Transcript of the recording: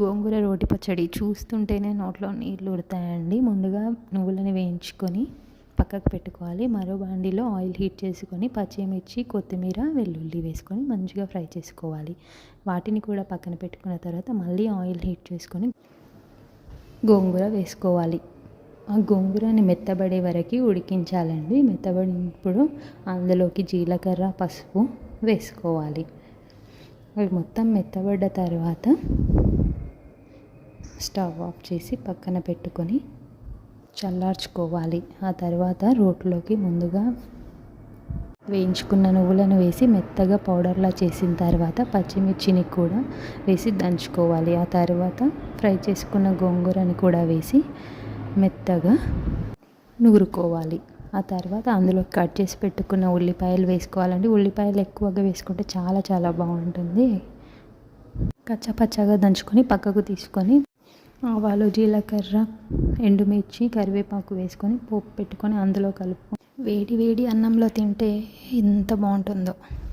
గోంగూర రోటి పచ్చడి చూస్తుంటేనే నోట్లో నీళ్ళు ఉడతాయండి. ముందుగా నువ్వులని వేయించుకొని పక్కకు పెట్టుకోవాలి. మరో బాండిలో ఆయిల్ హీట్ చేసుకొని పచ్చిమిర్చి కొత్తిమీర వెల్లుల్లి వేసుకొని మంచిగా ఫ్రై చేసుకోవాలి. వాటిని కూడా పక్కన పెట్టుకున్న తర్వాత మళ్ళీ ఆయిల్ హీట్ చేసుకొని గోంగూర వేసుకోవాలి. ఆ గోంగూరని మెత్తబడే వరకు ఉడికించాలండి. మెత్తబడినప్పుడు అందులోకి జీలకర్ర పసుపు వేసుకోవాలి. అవి మొత్తం మెత్తబడ్డ తర్వాత స్టవ్ ఆఫ్ చేసి పక్కన పెట్టుకొని చల్లార్చుకోవాలి. ఆ తర్వాత రోట్లోకి ముందుగా వేయించుకున్న నువ్వులను వేసి మెత్తగా పౌడర్లా చేసిన తర్వాత పచ్చిమిర్చిని కూడా వేసి దంచుకోవాలి. ఆ తర్వాత ఫ్రై చేసుకున్న గోంగూరని కూడా వేసి మెత్తగా నూరుకోవాలి ఆ తర్వాత అందులో కట్ చేసి పెట్టుకున్న ఉల్లిపాయలు వేసుకోవాలండి. ఉల్లిపాయలు ఎక్కువగా వేసుకుంటే చాలా చాలా బాగుంటుంది. కచ్చపచ్చగా దంచుకొని పక్కకు తీసుకొని ఆవాలు జీలకర్ర ఎండుమిర్చి కరివేపాకు వేసుకొని పోపు పెట్టుకొని అందులో కలుపు వేడి వేడి అన్నంలో తింటే ఎంత బాగుంటుందో.